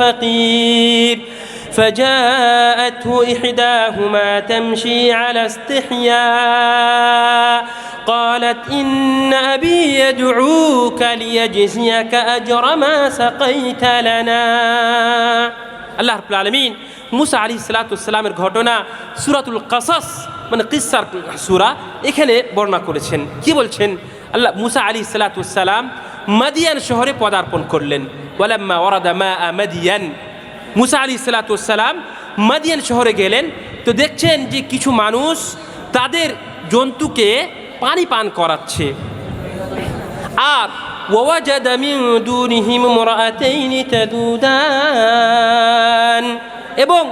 فقير فجاءته إحداهما تمشي على استحياء قالت إن أبي يدعوك ليجزيك أجر ما سقيت لنا আল্লাহ রাব্বুল আলামিন মুসা আলী সালাতামের ঘটনা সুরাতুল কাসাস মানে কিসার সুরা এখানে বর্ণনা করেছেন কি বলছেন আল্লাহ মুসা আলী সালাতাম মাদিয়ান শহরে পদার্পণ করলেন ওয়ালাম্মা ওরাদা মা মাদিয়ান মুসা আলী সালাতাম মাদিয়ান শহরে গেলেন তো দেখছেন যে কিছু মানুষ তাদের জন্তুকে পানি পান করাচ্ছে আর ووجد من دونهم امرأتين تذودان এবং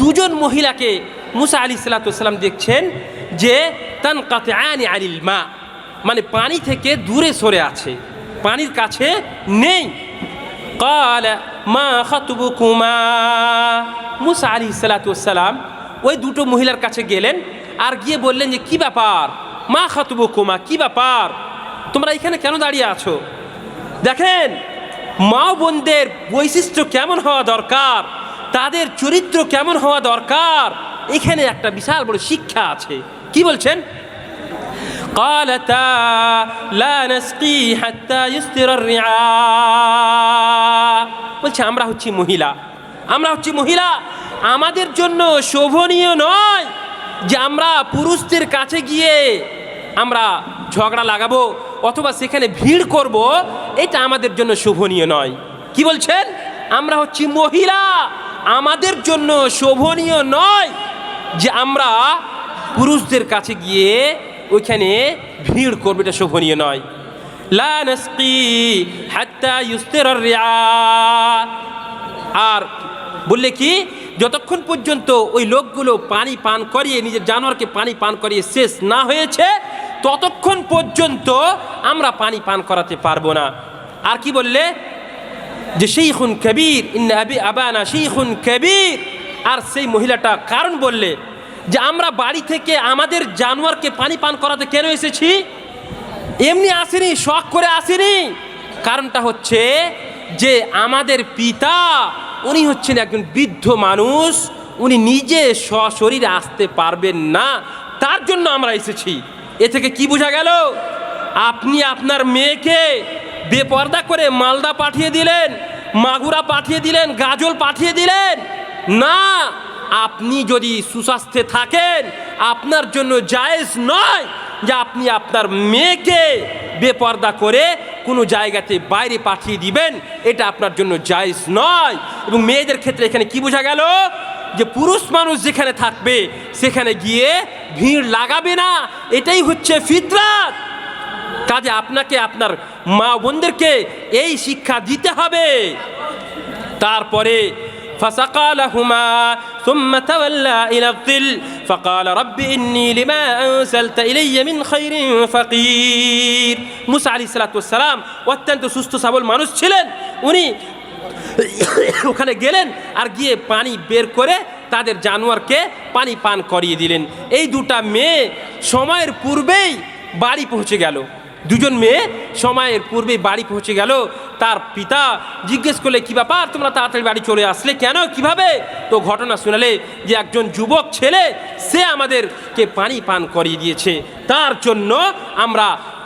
দুজন মহিলাকে মুসা আলী সাল্লাম দেখছেন যে তান কাতে আনি আনিল মা মানে পানি থেকে দূরে সরে আছে পানির কাছে নেই قال ما خطبكما মুসা আলী সাল্লাম ওই দুটো মহিলার কাছে গেলেন আর গিয়ে বললেন যে কি ব্যাপার মা খাতুবুকুমা কি ব্যাপার তোমরা এখানে কেন দাঁড়িয়ে আছো দেখেন মা বোনদের বৈশিষ্ট্য কেমন হওয়া দরকার তাদের চরিত্র কেমন হওয়া দরকার এখানে একটা বিশাল বড় শিক্ষা আছে কি বলছেন قالتا لا نسقي حتى يصدر الرعاء বলছে, আমরা হচ্ছি মহিলা। আমরা হচ্ছি মহিলা? আমাদের জন্য শোভনীয় নয় যে আমরা পুরুষদের কাছে গিয়ে আমরা ঝগড়া লাগাবো অথবা সেখানে ভিড় করব, এটা আমাদের জন্য শোভনীয় নয়। কি বলছেন? আমরা হচ্ছি মহিলা। আমাদের জন্য শোভনীয় নয় যে আমরা পুরুষদের কাছে গিয়ে ওইখানে ভিড় করব, এটা শোভনীয় নয়। লা নাসকি হাত্তা ইউস্তিরার রিআ আর বললে কি, যতক্ষণ পর্যন্ত ওই লোকগুলো পানি পান করিয়ে, নিজের জানোয়ারকে পানি পান করিয়ে শেষ না হয়েছে, ততক্ষণ পর্যন্ত আমরা পানি পান করাতে পারব না। আর কি বললে? যে সেইখুন কবির, ইন্না আবি আবানা সেইখুন কবির। আর সেই মহিলাটা কারণ বললে যে আমরা বাড়ি থেকে আমাদের জানোয়ারকে পানি পান করাতে কেন এসেছি? এমনি আসেনি, শখ করে আসেনি। কারণটা হচ্ছে যে আমাদের পিতা, উনি হচ্ছেন একজন বৃদ্ধ মানুষ, উনি নিজে সশরীরে আসতে পারবেন না। তার জন্য আমরা এসেছি। এ থেকে কি বোঝা গেল? আপনি আপনার মেয়েকে বেপর্দা করে মালদা পাঠিয়ে দিলেন, মাগুরা পাঠিয়ে দিলেন, গাজল পাঠিয়ে দিলেন। না, আপনি যদি সুস্বাস্থ্যে থাকেন, আপনার জন্য জায়েজ নয়। যে আপনি আপনার মেয়েকে বেপর্দা করে কোনো জায়গাতে বাইরে পাঠিয়ে দিবেন, এটা আপনার জন্য জায়েজ নয়। এবং মেয়েদের ক্ষেত্রে এখানে কি বোঝা গেল? যে পুরুষ মানুষ যেখানে থাকবে, সেখানে গিয়ে ভিড় লাগাবে না। এটাই হচ্ছে ফিতরাত। কাজে আপনাকে, আপনার মা বোনদেরকে এই শিক্ষা দিতে হবে। তারপরে فسقى لهما ثم تولى إلى الظل فقال رب إني لما أنزلت إلي من خير فقير মুসা আলী সালাতাম অত্যন্ত সুস্থ সবল মানুষ ছিলেন উনি ওখানে গেলেন আর গিয়ে পানি বের করে তাদের জানোয়ারকে পানি পান করিয়ে দিলেন এই দুটা মেয়ে সময়ের পূর্বেই বাড়ি পৌঁছে গেল দুজন মেয়ে সময়ের পূর্বে বাড়ি পৌঁছে গেল তার পিতা জিজ্ঞেস করলে, কী ব্যাপার? তোমরা তাড়াতাড়ি বাড়ি চলে আসলে কেন? কীভাবে? তো ঘটনা শোনালে যে একজন যুবক ছেলে, সে আমাদেরকে পানি পান করিয়ে দিয়েছে। তার জন্য আমরা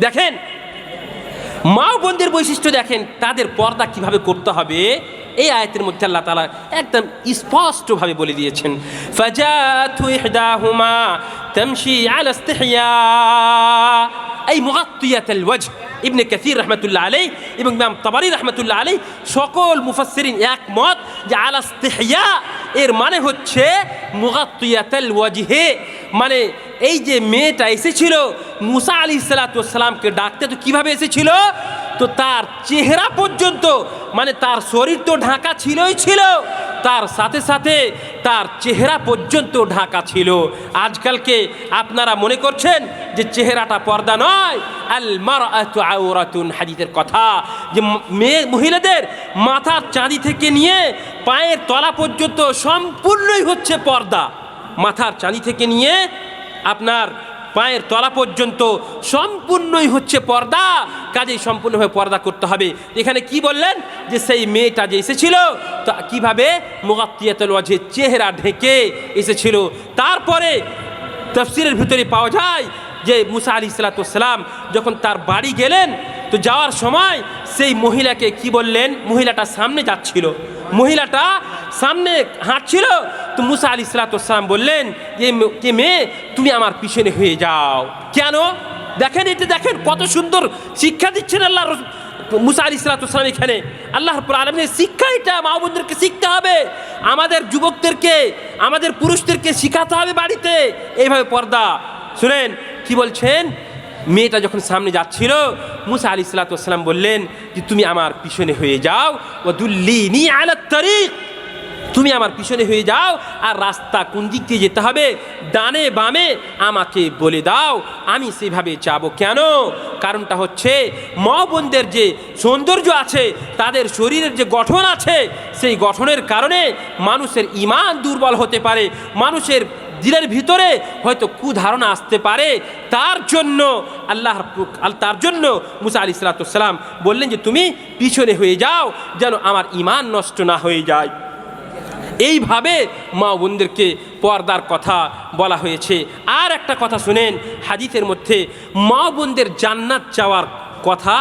দেখেন মা বোনদের বৈশিষ্ট্য দেখেন, তাদের পর্দা কীভাবে করতে হবে, এই আয়াতের মধ্যে আল্লাহ তালা একদম স্পষ্টভাবে বলে দিয়েছেন আলা এই মুগাত্তিয়াতুল ওয়াজহ, ইবনে কাসির রহমতুল্লাহ আলাই এবং ইমাম তাবারি রহমতুল্লাহ আলাই সকল মুফাসসিরিন একমত যে আলা ইস্তিহয়া এর মানে হচ্ছে মুগাত্তিয়াতুল ওয়াজহে মানে এই যে মেয়েটা এসেছিল, মুসা আলী সালাতামকে ডাকতে, তো কীভাবে এসেছিল? তো তার চেহারা পর্যন্ত মানে তার শরীর তো ঢাকা ছিলই ছিল, তার সাথে সাথে তার চেহারা পর্যন্ত ঢাকা ছিল। আজকালকে আপনারা মনে করছেন যে চেহারাটা পর্দা নয় আল মারাতু আওরাতুন, হাদিসের কথা। যে মেয়ে, মহিলাদের মাথার চাঁদি থেকে নিয়ে পায়ের তলা পর্যন্ত সম্পূর্ণই হচ্ছে পর্দা। মাথার চাঁদি থেকে নিয়ে আপনার পায়ের তলা পর্যন্ত সম্পূর্ণই হচ্ছে পর্দা। কাজেই সম্পূর্ণভাবে পর্দা করতে হবে। এখানে কি বললেন? যে সেই মেয়েটা যে এসেছিল, তা কীভাবে? মোগাত্তিয়াতল ওয়াজহে চেহারা ঢেকে এসেছিল। তারপরে তফসিলের ভিতরে পাওয়া যায় যে মুসা আলি সালাতাম যখন তার বাড়ি গেলেন, তো যাওয়ার সময় সেই মহিলাকে কি বললেন? মহিলাটা সামনে যাচ্ছিল। মহিলাটা সামনে হাঁটছিল, তো মুসা আলি সালাতাম বললেন যে মেয়ে, তুমি আমার পিছনে হয়ে যাও। কেন? দেখেন এটা দেখেন, কত সুন্দর শিক্ষা দিচ্ছেন আল্লাহ মুসা আলি সালাতাম এখানে। আল্লাহ আলমের শিক্ষা এটা মা বোনদেরকে শিখতে হবে, আমাদের যুবকদেরকে, আমাদের পুরুষদেরকে শিখাতে হবে বাড়িতে। এইভাবে পর্দা শুনেন, কি বলছেন? মেয়েটা যখন সামনে যাচ্ছিল, মুসা আলি সালাতাম বললেন যে, তুমি আমার পিছনে হয়ে যাও ও দুল্লিনি আলা তরিক। তুমি আমার পিছনে হয়ে যাও, আর রাস্তা কোন দিক দিয়ে যেতে হবে? ডানে বামে আমাকে বলে দাও, আমি সেভাবে যাব কেন? কারণটা হচ্ছে মা বোনদের যে সৌন্দর্য আছে, তাদের শরীরের যে গঠন আছে, সেই গঠনের কারণে মানুষের ইমান দুর্বল হতে পারে। মানুষের দিলের ভিতরে হয়তো কুধারণা আসতে পারে। তার জন্য আল্লাহ তার জন্য মুসা আলি সালাতাম বললেন যে, তুমি পিছনে হয়ে যাও যেন আমার ইমান নষ্ট না হয়ে যায়। এইভাবে মা বোনদেরকে পর্দার কথা বলা হয়েছে। আর একটা কথা শুনেন, হাদিসের মধ্যে মা বোনদের জান্নাত চাওয়ার কথা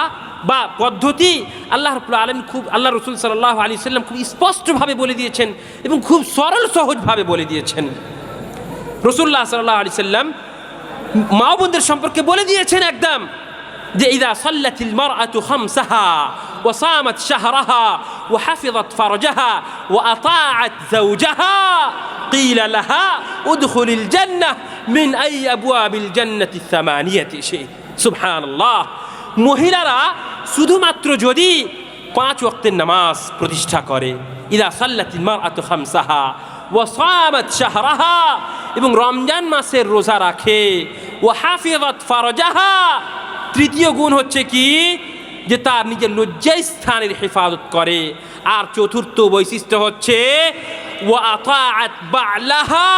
বা পদ্ধতি আল্লাহ রবুল্লা আলম খুব, আল্লাহ রসুল সাল্লাহ আলি সাল্লাম খুব স্পষ্টভাবে বলে দিয়েছেন এবং খুব সরল সহজভাবে বলে দিয়েছেন। রসুল্লাহ সাল্লাহ আলি সাল্লাম মা বোনদের সম্পর্কে বলে দিয়েছেন একদম যে ইদা সাল্লাতিল মারআতু খামসাহা وصامت شهرها وحفظت فرجها وأطاعت زوجها قيل لها ادخل الجنة من أي أبواب الجنة الثمانية شيء سبحان الله মহিলারা শুধুমাত্র যদি পাঁচ ওয়াক্তের নামাজ প্রতিষ্ঠা করে ইদা সাল্লাতিল মারআতু খামসাহা ওয়াসামাত শাহরাহা, এবং রমজান মাসের রোজা রাখে। ও হাফিজত ফারজাহা, তৃতীয় গুণ হচ্ছে কি? যে তার নিজের লজ্জাই স্থানের হেফাজত করে। আর চতুর্থ বৈশিষ্ট্য হচ্ছে ও বালাহা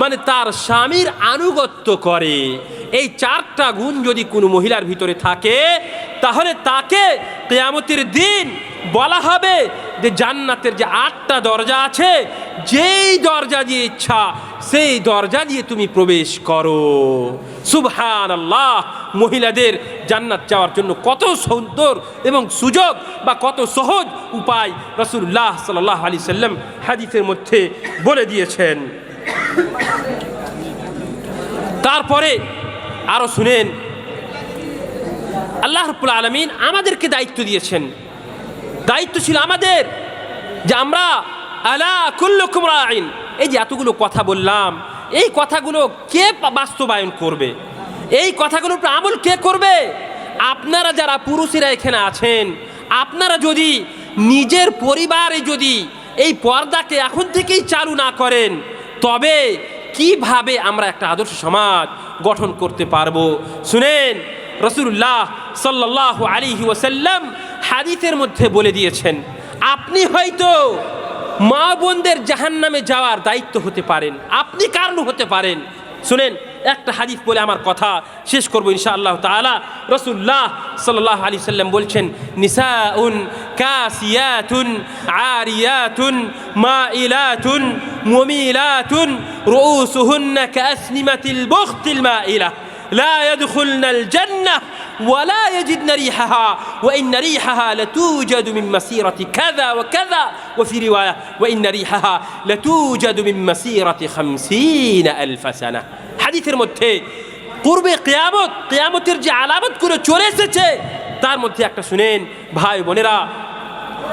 মানে তার স্বামীর আনুগত্য করে। এই চারটা গুণ যদি কোনো মহিলার ভিতরে থাকে, তাহলে তাকে কেয়ামতের দিন বলা হবে যে জান্নাতের যে আটটা দরজা আছে, যেই দরজা দিয়ে ইচ্ছা, সেই দরজা দিয়ে তুমি প্রবেশ করো। সুবহান আল্লাহ মহিলাদের জান্নাত যাওয়ার জন্য কত সুন্দর এবং সুযোগ বা কত সহজ উপায় রসুল্লাহ সাল্লাহ আলি সাল্লাম হাদিসের মধ্যে বলে দিয়েছেন। তারপরে আরও শুনেন, আল্লাহ রব্বুল আলমিন আমাদেরকে দায়িত্ব দিয়েছেন দায়িত্ব ছিল আমাদের যে আমরা আলা কুল্লুকুম আইন এই যে এতগুলো কথা বললাম, এই কথাগুলো কে বাস্তবায়ন করবে? এই কথাগুলোর উপর আমল কে করবে? আপনারা যারা পুরুষেরা এখানে আছেন, আপনারা যদি নিজের পরিবারে যদি এই পর্দাকে এখন থেকেই চালু না করেন, তবে কীভাবে আমরা একটা আদর্শ সমাজ গঠন করতে পারব? শুনেন রসুল্লাহ সাল্লাহ আলিহি ওসাল্লাম হাদিসের মধ্যে বলে দিয়েছেন, আপনি হয়তো মা বোনদের জাহান নামে যাওয়ার দায়িত্ব হতে পারেন, আপনি কারণ হতে পারেন। শুনেন, একটা হাদিফ বলে আমার কথা শেষ করব ইনশা আল্লাহ তালা রসুল্লাহ সাল্লাহ আলি সাল্লাম বলছেন, নিসাউন কাসিয়াতুন, আরিয়াতুন মা ইলাতুন মমিলাতুন রুসুহুন্না কাসনিমাতিল বখতিল মা ইলা লা ইয়াদখুলনাল জান্নাহ। ولا يجدن ريحها وإن ريحها لتوجد من مسيرة كذا وكذا وفي رواية وإن ريحها لتوجد من مسيرة خمسين ألف سنة حديث المتي قرب قيامت قيامت যে আলামতগুলো চলে এসেছে তার মধ্যে একটা শুনেন ভাই বোনেরা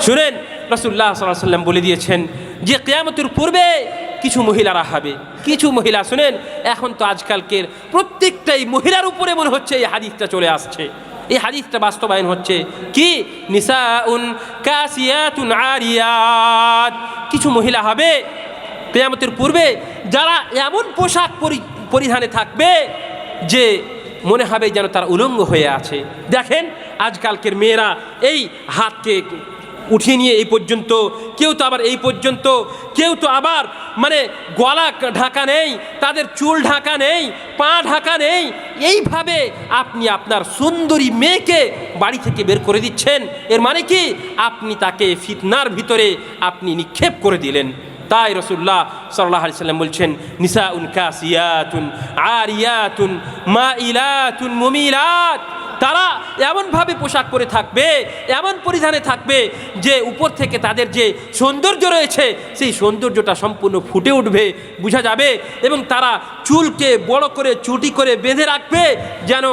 শুনেন রসুল্লাহ সাল্লাহ সাল্লাম বলে দিয়েছেন যে কেয়ামতের পূর্বে কিছু মহিলারা হবে। কিছু মহিলা, শুনেন, এখন তো আজকালকের প্রত্যেকটাই মহিলার উপরে মনে হচ্ছে এই হাদিসটা চলে আসছে। এই হাদিসটা বাস্তবায়ন হচ্ছে কি? নিসাউন কাসিয়াতুন আরিয়াত। কিছু মহিলা হবে কেয়ামতের পূর্বে যারা এমন পোশাক পরি- পরিধানে থাকবে যে মনে হবে যেন তার উলঙ্গ হয়ে আছে। দেখেন, আজকালকের মেয়েরা এই হাতকে উঠিয়ে নিয়ে এই পর্যন্ত, কেউ তো আবার এই পর্যন্ত, কেউ তো আবার মানে গলা ঢাকা নেই, তাদের চুল ঢাকা নেই, পা ঢাকা নেই, এইভাবে আপনি আপনার সুন্দরী মেয়েকে বাড়ি থেকে বের করে দিচ্ছেন। এর মানে কি? আপনি তাকে ফিতনার ভিতরে আপনি নিক্ষেপ করে দিলেন। তাই রসুল্লাহ সাল্লাহ আলি সাল্লাম বলছেন নিসা উন কাসিয়াতুন, আরিয়াতুন মা ইলাতুন মুমিলাত। তারা এমনভাবে পোশাক পরে থাকবে, এমন পরিধানে থাকবে যে উপর থেকে তাদের যে সৌন্দর্য রয়েছে, সেই সৌন্দর্যটা সম্পূর্ণ ফুটে উঠবে, বোঝা যাবে। এবং তারা চুলকে বড় করে, চুটি করে বেঁধে রাখবে, যেন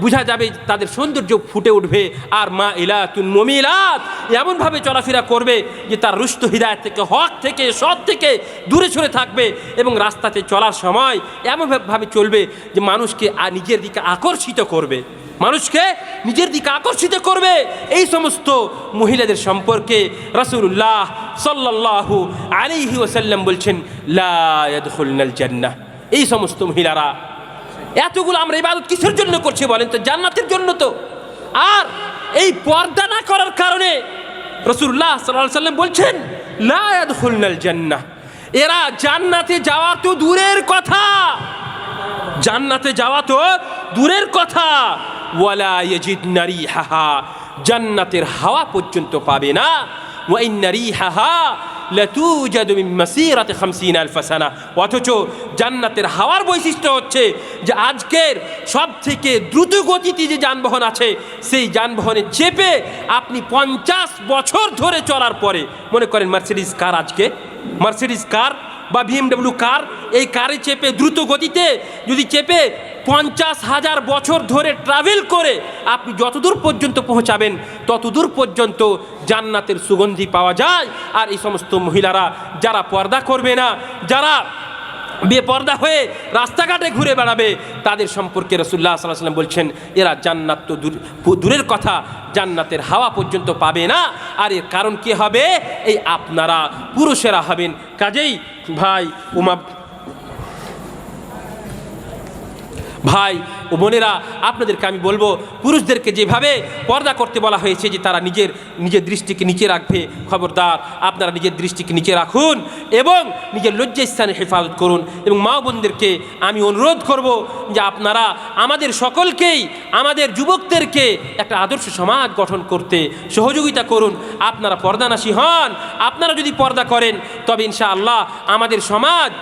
বোঝা যাবে তাদের সৌন্দর্য ফুটে উঠবে। আর মা ইলাতুন মমিলাত এমনভাবে চলাফেরা করবে যে তার রুষ্ট হৃদায়ত থেকে, হক থেকে, সৎ থেকে দূরে সরে থাকবে এবং রাস্তাতে চলার সময় এমনভাবে চলবে যে মানুষকে আ- নিজের দিকে আকর্ষিত করবে। মানুষকে নিজের দিকে আকর্ষিত করবে। এই সমস্ত মহিলাদের সম্পর্কে রসুল্লাহ সাল্লাল্লাহু আলাইহি ওসাল্লাম বলছেন, লা জান্নাহ। এই সমস্ত মহিলারা এতগুলো আমরা ইবাদত কিসের জন্য করছি বলেন তো? জান্নাতের জন্য তো। আর এই পর্দা না করার কারণে রসুল্লাহ সাল্লাহ সাল্লাম বলছেন, লা ইয়াদখুলনাল জান্নাহ। এরা জান্নাতে যাওয়া তো দূরের কথা। জান্নাতে যাওয়া তো দূরের কথা। নারী হাহা জান্নাতের হাওয়া পর্যন্ত পাবে না। ওয়াইন নারী হাহা মাসিরাতি 50 আলফ সানা। অথচ জান্নাতের হাওয়ার বৈশিষ্ট্য হচ্ছে যে আজকের সব থেকে দ্রুত গতিতে যে যানবাহন আছে, সেই যানবাহনে চেপে আপনি পঞ্চাশ বছর ধরে চলার পরে, মনে করেন মার্সিডিস কার আজকে? Mercedes car? বা বিএমডাব্লিউ কার এই কারে চেপে দ্রুত গতিতে যদি চেপে পঞ্চাশ হাজার বছর ধরে ট্রাভেল করে, আপনি যতদূর পর্যন্ত পৌঁছাবেন, ততদূর পর্যন্ত জান্নাতের সুগন্ধি পাওয়া যায়। আর এই সমস্ত মহিলারা যারা পর্দা করবে না, যারা বেপর্দা হয়ে রাস্তাঘাটে ঘুরে বেড়াবে। তাদের সম্পর্কে রসুল্লাহ সাল্লাহ সাল্লাম বলছেন, এরা জান্নাত তো দূর দূরের কথা, জান্নাতের হাওয়া পর্যন্ত পাবে না। আর এর কারণ কি হবে? এই আপনারা পুরুষেরা হবেন। কাজেই ভাই, উমা ভাই ও বোনেরা, আপনাদেরকে আমি বলব, পুরুষদেরকে যেভাবে পর্দা করতে বলা হয়েছে যে তারা নিজের নিজের দৃষ্টিকে নিচে রাখবে, খবরদার, আপনারা নিজের দৃষ্টিকে নিচে রাখুন এবং নিজের লজ্জাস্থানে হেফাজত করুন এবং মা বোনদেরকে আমি অনুরোধ করব যে আপনারা আমাদের সকলকেই, আমাদের যুবকদেরকে একটা আদর্শ সমাজ গঠন করতে সহযোগিতা করুন। আপনারা পর্দানাশী হন। আপনারা যদি পর্দা করেন, তবে ইনশাআল্লাহ আমাদের সমাজ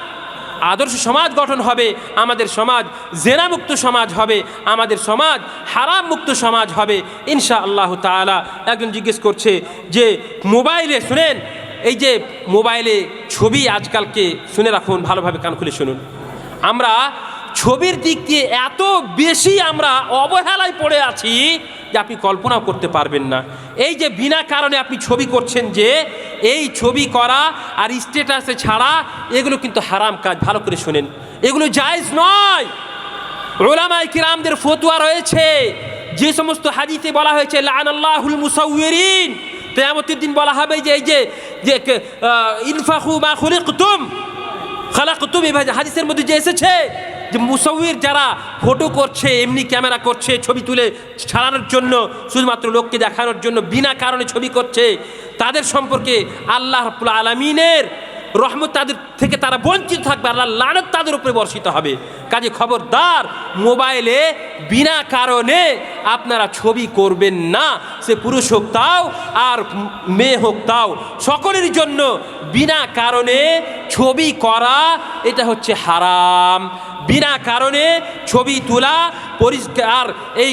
আদর্শ সমাজ গঠন হবে, আমাদের সমাজ জেনামুক্ত সমাজ হবে, আমাদের সমাজ হারাম মুক্ত সমাজ হবে। ইনশা আল্লাহ তালা একজন জিজ্ঞেস করছে যে, মোবাইলে শুনেন, এই যে মোবাইলে ছবি আজকালকে শুনে রাখুন, ভালোভাবে কান খুলে শুনুন। আমরা ছবির দিক দিয়ে এত বেশি আমরা অবহেলায় পড়ে আছি যে আপনি কল্পনাও করতে পারবেন না। এই যে বিনা কারণে আপনি ছবি করছেন যে, এই ছবি করা আর স্টেটাসে ছাড়া এগুলো কিন্তু হারাম কাজ, ভালো করে শোনেন। এগুলো জায়জ নয়। ওলামাই কিরামদের ফতুয়া রয়েছে, যে সমস্ত হাদিতে বলা হয়েছে লান আল্লাহুল মুসাউরিন কেয়ামতের দিন বলা হবে যে, এই যে ইনফাখু মা খুলিকতুম, খালাকতুম, এই হাদিসের মধ্যে যে এসেছে যে মুসাউর যারা ফটো করছে, এমনি ক্যামেরা করছে, ছবি তুলে ছাড়ানোর জন্য, শুধুমাত্র লোককে দেখানোর জন্য, বিনা কারণে ছবি করছে, তাদের সম্পর্কে আল্লাহ রাব্বুল আলমিনের রহমত তাদের থেকে তারা বঞ্চিত থাকবে, আল্লাহ লানত তাদের উপরে বর্ষিত হবে। কাজে খবরদার, মোবাইলে বিনা কারণে আপনারা ছবি করবেন না, সে পুরুষ হোক তাও, আর মেয়ে হোক তাও। সকলের জন্য বিনা কারণে ছবি করা, এটা হচ্ছে হারাম। বিনা কারণে ছবি তোলা, পরিষ্কার, এই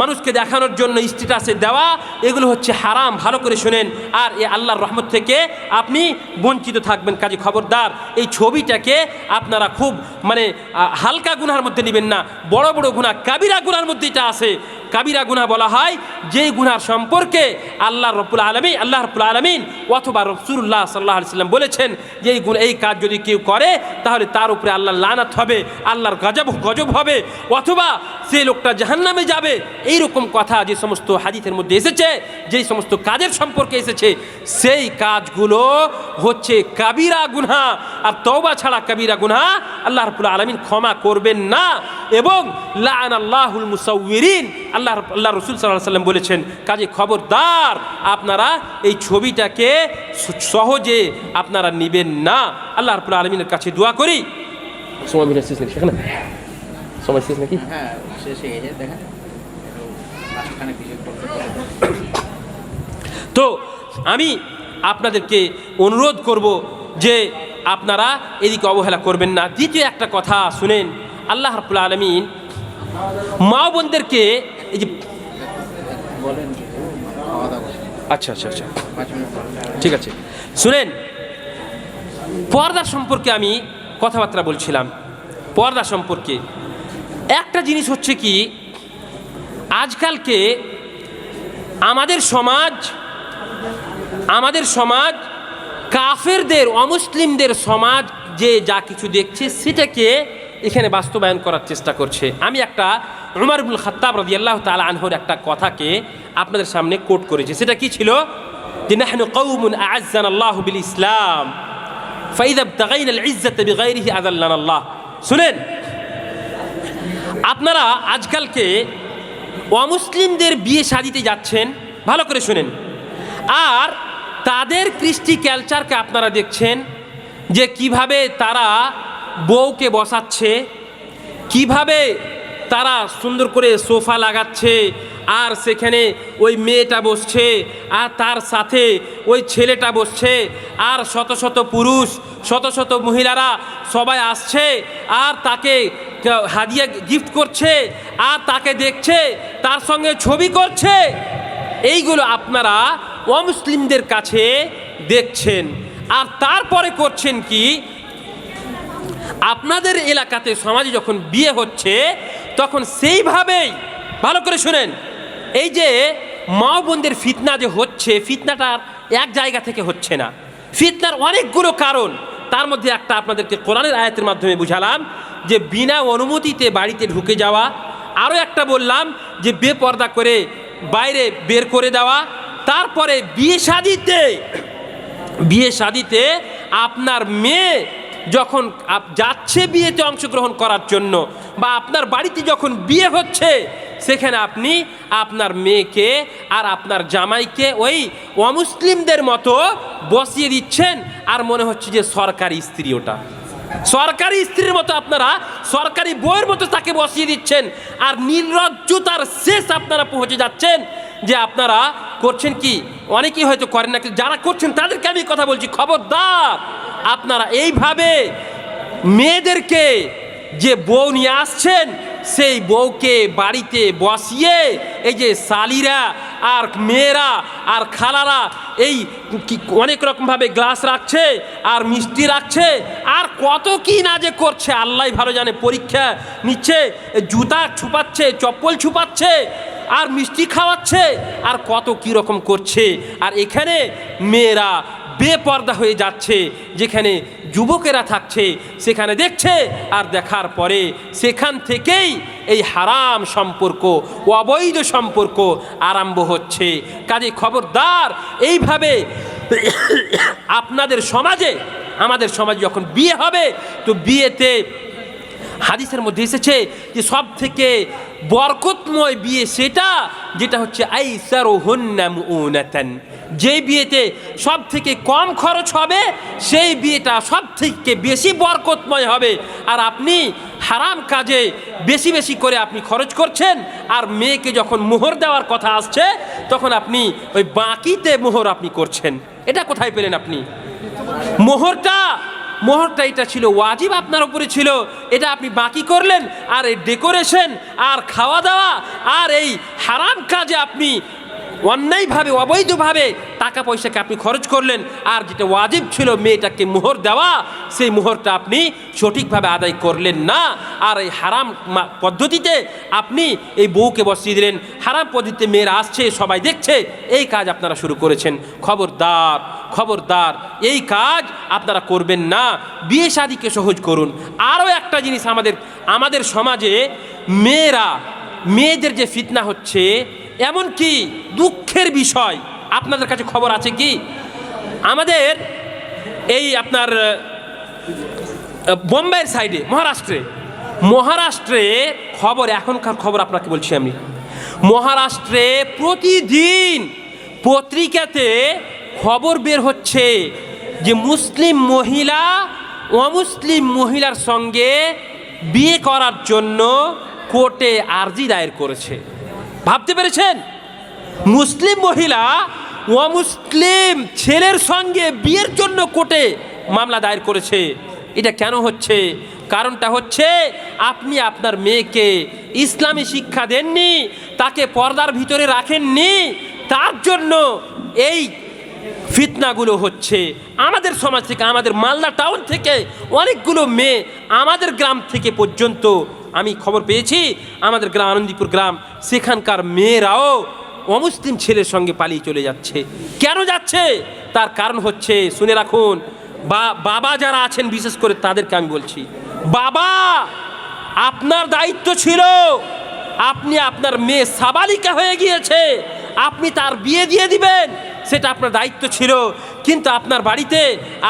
মানুষকে দেখানোর জন্য স্ট্যাটাসে দেওয়া, এগুলো হচ্ছে হারাম। ভালো করে শোনেন। আর এই আল্লাহর রহমত থেকে আপনি বঞ্চিত থাকবেন, কাজে খবরদার। এই ছবিটাকে আপনারা খুব মানে হালকা গুনার মধ্যে নেবেন না। বড় বড় গুণা কাবিরা গুনার মধ্যে এটা আছে। কাবিরা গুনাহ বলা হয়, যেই গুনার সম্পর্কে আল্লাহ রব্বুল আলমী আল্লাহ রব্বুল আলমিন অথবা রসুল্লাহ সাল্লাহ সাল্লাম বলেছেন যে এই গুণ এই কাজ যদি কেউ করে, তাহলে তার উপরে আল্লাহ লানাত হবে, আল্লাহর গজব গজব হবে, অথবা সেই লোকটা জাহান্নামে যাবে। এই রকম কথা যে সমস্ত হাদিসের মধ্যে এসেছে, যেই সমস্ত কাজের সম্পর্কে এসেছে, সেই কাজগুলো হচ্ছে কাবিরা গুনহা। আর তওবা ছাড়া কাবিরা গুনহা আল্লাহ রব্বুল আলমিন ক্ষমা করবেন না। এবং লান আল্লাহুল মুসাউরিন আল্লাহ আল্লাহ রসুল সাল্লাহ সাল্লাম বলেছেন কাজে খবরদার আপনারা এই ছবিটাকে সহজে আপনারা নেবেন না। আল্লাহ রব্বুল আলমিনের কাছে দোয়া করি। সময় শেষ নাকি সেখানে সময় শেষ নাকি হ্যাঁ শেষ হয়ে দেখেন। তো আমি আপনাদেরকে অনুরোধ করব যে আপনারা এদিকে অবহেলা করবেন না। দ্বিতীয় একটা কথা শুনেন আল্লাহ রাব্বুল আলমিন মা বোনদেরকে এই যে। আচ্ছা আচ্ছা আচ্ছা। ঠিক আছে। শুনেন পর্দা সম্পর্কে আমি কথাবার্তা বলছিলাম। পর্দা সম্পর্কে। একটা জিনিস হচ্ছে কি আজকালকে আমাদের সমাজ আমাদের সমাজ কাফেরদের অমুসলিমদের সমাজ যে যা কিছু দেখছে সেটাকে এখানে বাস্তবায়ন করার চেষ্টা করছে। আমি একটা উমর ইবুল খাত্তাব রাজি আল্লাহ তালা আনহর একটা কথাকে আপনাদের সামনে কোট করেছি। সেটা কি ছিল? যে নাহনু কৌমুন আজান আল্লাহ বিল ইসলাম ফাইদাব তাগাইন আল ইজ্জত বিগাইরিহি আদাল্লান আল্লাহ শুনেন, আপনারা আজকালকে অমুসলিমদের বিয়ে সাজিতে যাচ্ছেন, ভালো করে শুনেন। আর তাদের কৃষ্টি ক্যালচারকে আপনারা দেখছেন যে কীভাবে তারা বউকে বসাচ্ছে, কীভাবে তারা সুন্দর করে সোফা লাগাচ্ছে, আর সেখানে ওই মেয়েটা বসছে, আর তার সাথে ওই ছেলেটা বসছে, আর শত শত পুরুষ, শত শত মহিলারা সবাই আসছে, আর তাকে হাদিয়া গিফট করছে, আর তাকে দেখছে, তার সঙ্গে ছবি করছে। এইগুলো আপনারা অমুসলিমদের কাছে দেখছেন। আর তারপরে করছেন কি? আপনাদের এলাকাতে সমাজে যখন বিয়ে হচ্ছে, তখন সেইভাবেই, ভালো করে শুনেন, এই যে মা বোনদের ফিতনা যে হচ্ছে ফিতনাটার এক জায়গা থেকে হচ্ছে না। ফিতনার অনেকগুলো কারণ, তার মধ্যে একটা আপনাদেরকে কোরআনের আয়াতের মাধ্যমে বুঝালাম, যে বিনা অনুমতিতে বাড়িতে ঢুকে যাওয়া, আরও একটা বললাম, যে বেপর্দা করে বাইরে বের করে দেওয়া, তারপরে বিয়ে শাদিতে বিয়ে শাদিতে আপনার মেয়ে যখন যাচ্ছে বিয়েতে অংশগ্রহণ করার জন্য বা আপনার বাড়িতে যখন বিয়ে হচ্ছে, সেখানে আপনি আপনার মেয়েকে আর আপনার জামাইকে ওই অমুসলিমদের মতো বসিয়ে দিচ্ছেন আর মনে হচ্ছে যে সরকারি স্ত্রী ওটা। সরকারি স্ত্রীর মতো আপনারা সরকারি বইয়ের মতো তাকে বসিয়ে দিচ্ছেন আর নির্লজ্জতার শেষ আপনারা পৌঁছে যাচ্ছেন। যে আপনারা করছেন কি? অনেকেই হয়তো করেন না যারা করছেন তাদেরকে আমি কথা বলছি। খবরদার, আপনারা এইভাবে মেয়েদেরকে যে বউ নিয়ে আসছেন, সেই বউকে বাড়িতে বসিয়ে এই যে শালিরা আর মেয়েরা আর খালারা এই অনেক রকমভাবে গ্লাস রাখছে আর মিষ্টি রাখছে, আর কত কি না যে করছে, আল্লাহ ভালো জানে পরীক্ষা নিচ্ছে, জুতা ছুপাচ্ছে, চপ্পল ছুপাচ্ছে আর মিষ্টি খাওয়াচ্ছে? আর কত কী রকম করছে? আর এখানে মেয়েরা বেপর্দা হয়ে যাচ্ছে। যেখানে যুবকেরা থাকছে, সেখানে দেখছে, আর দেখার পরে সেখান থেকেই এই হারাম সম্পর্ক, অবৈধ সম্পর্ক আরম্ভ হচ্ছে। কাজে খবরদার, এইভাবে আপনাদের সমাজে, আমাদের সমাজে যখন বিয়ে হবে, তো বিয়েতে হাদিসের মধ্যে এসেছে যে সব থেকে বরকতময় বিয়ে সেটা যেটা হচ্ছে আইসার উনাতান যে বিয়েতে সব থেকে কম খরচ হবে, সেই বিয়েটা সব থেকে বেশি বরকতময় হবে। আর আপনি হারাম কাজে বেশি বেশি করে আপনি খরচ করছেন, আর মেয়েকে যখন মোহর দেওয়ার কথা আসছে, তখন আপনি ওই বাকিতে মোহর আপনি করছেন। এটা কোথায় পেলেন আপনি? মোহরটা মোহরটা এটা ছিল ওয়াজিব আপনার উপরে ছিল। এটা আপনি বাকি করলেন, আর এই ডেকোরেশন আর খাওয়া দাওয়া, আর এই হারাম কাজে আপনি অন্যায়ভাবে, অবৈধভাবে টাকা পয়সাকে আপনি খরচ করলেন, আর যেটা ওয়াজিব ছিল মেয়েটাকে মোহর দেওয়া, সেই মোহরটা আপনি সঠিকভাবে আদায় করলেন না। আর এই হারাম পদ্ধতিতে আপনি এই বউকে বসিয়ে দিলেন। হারাম পদ্ধতিতে মেয়েরা আসছে, সবাই দেখছে, এই কাজ আপনারা শুরু করেছেন। খবরদার খবরদার, এই কাজ আপনারা করবেন না। বিয়ে শাদিকে সহজ করুন। আরও একটা জিনিস আমাদের আমাদের সমাজে মেয়েরা, মেয়েদের যে ফিতনা হচ্ছে এমন কি দুঃখের বিষয়, আপনাদের কাছে খবর আছে কি? আমাদের এই আপনার বোম্বাইয়ের সাইডে, মহারাষ্ট্রে মহারাষ্ট্রে খবর, এখনকার খবর আপনাকে বলছি আমি। মহারাষ্ট্রে প্রতিদিন পত্রিকাতে খবর বের হচ্ছে যে মুসলিম মহিলা অমুসলিম মহিলার সঙ্গে বিয়ে করার জন্য কোর্টে আর্জি দায়ের করেছে। ভাবতে পেরেছেন? মুসলিম মহিলা অমুসলিম ছেলের সঙ্গে বিয়ের জন্য কোর্টে মামলা দায়ের করেছে। এটা কেন হচ্ছে? কারণটা হচ্ছে আপনি আপনার মেয়েকে ইসলামী শিক্ষা দেননি, তাকে পর্দার ভিতরে রাখেননি, তার জন্য এই ফিতনাগুলো হচ্ছে। আমাদের সমাজ থেকে, আমাদের মালদা টাউন থেকে অনেকগুলো মেয়ে আমাদের গ্রাম থেকে পর্যন্ত আমি খবর পেয়েছি, আমাদের গ্রাম, আনন্দীপুর গ্রাম, সেখানকার মেয়েরাও অমুসলিম ছেলের সঙ্গে পালিয়ে চলে যাচ্ছে। কেন যাচ্ছে? তার কারণ হচ্ছে, শুনে রাখুন, বা, বাবা যারা আছেন, বিশেষ করে তাদেরকে আমি বলছি, বাবা, আপনার দায়িত্ব ছিল, আপনি আপনার মেয়ে সাবালিকা হয়ে গিয়েছে, আপনি তার বিয়ে দিয়ে দিবেন সেটা আপনার দায়িত্ব ছিল। কিন্তু আপনার বাড়িতে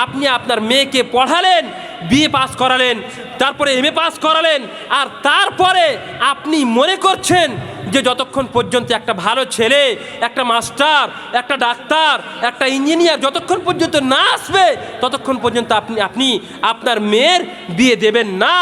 আপনি আপনার মেয়েকে পড়ালেন বিয়ে পাস করালেন, তারপরে এম পাস করালেন, আর তারপরে আপনি মনে করছেন যে যতক্ষণ পর্যন্ত একটা ভালো ছেলে, একটা মাস্টার, একটা ডাক্তার, একটা ইঞ্জিনিয়ার যতক্ষণ পর্যন্ত না আসবে, ততক্ষণ পর্যন্ত আপনি আপনি আপনার মেয়ের বিয়ে দেবেন না।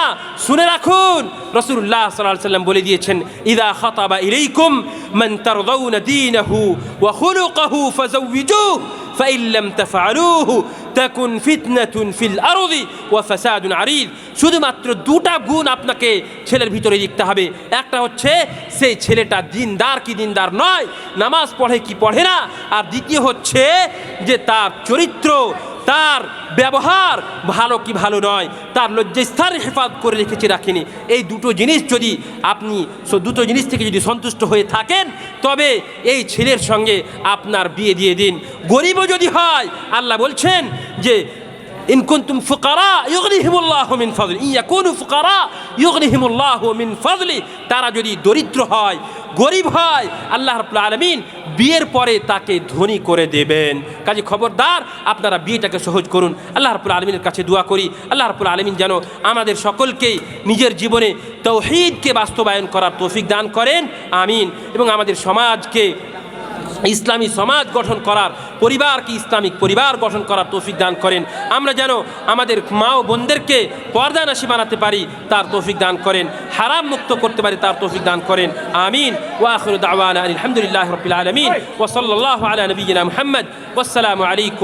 শুনে রাখুন রসুল্লাহ সাল্লাহ সাল্লাম বলে দিয়েছেন, ইদা খতাবা ইলাইকুম মান তারদাউনা দীনাহু ওয়া খুলুকাহু ফাজাউবিজুহু فإن لم تفعلوه تكن فتنة في الأرض وفساد عريض শুধুমাত্র দুটা গুণ আপনাকে ছেলের ভিতরে দেখতে হবে একটা হচ্ছে সেই ছেলেটা দিনদার কি দিনদার নয় নামাজ পড়ে কি পড়ে না আর দ্বিতীয় হচ্ছে যে তার চরিত্র তার ব্যবহার ভালো কি ভালো নয়, তার লজ্জাস্থান হেফাজত করে রেখেছে, রাখিনি। এই দুটো জিনিস যদি আপনি দুটো জিনিস থেকে যদি সন্তুষ্ট হয়ে থাকেন, তবে এই ছেলের সঙ্গে আপনার বিয়ে দিয়ে দিন। গরিবও যদি হয়, আল্লাহ বলছেন যে, ইন কুনতুম ফুকারা ইউগনিহিমুল্লাহু মিন ফাদলি। ইন ইয়াকুনু ফুকারা ইউগনিহিমুল্লাহু মিন ফাদলি। তারা যদি দরিদ্র হয়, গরিব হয়, আল্লাহ রাব্বুল আলামিন বিয়ের পরে তাকে ধনী করে দেবেন। কাজে খবরদার, আপনারা বিয়েটাকে সহজ করুন। আল্লাহ রাব্বুল আলমিনের কাছে দোয়া করি। আল্লাহ রাব্বুল আলমিন যেন আমাদের সকলকেই নিজের জীবনে তৌহিদকে বাস্তবায়ন করার তৌফিক দান করেন। আমিন। এবং আমাদের সমাজকে ইসলামী সমাজ গঠন করার, পরিবারকে ইসলামিক পরিবার গঠন করার তৌফিক দান করেন। আমরা যেন আমাদের মা ও বোনদেরকে পর্দা নাশি বানাতে পারি, তার তৌফিক দান করেন। হারাম মুক্ত করতে পারি, তার তৌফিক দান করেন। আমিন। ওয়াখর দাওয়ান আলহামদুলিল্লাহ রবিল আলমিন। ওসল্লাহ আলা নবীনা মোহাম্মদ। ওয়াসসালামু আলাইকুম।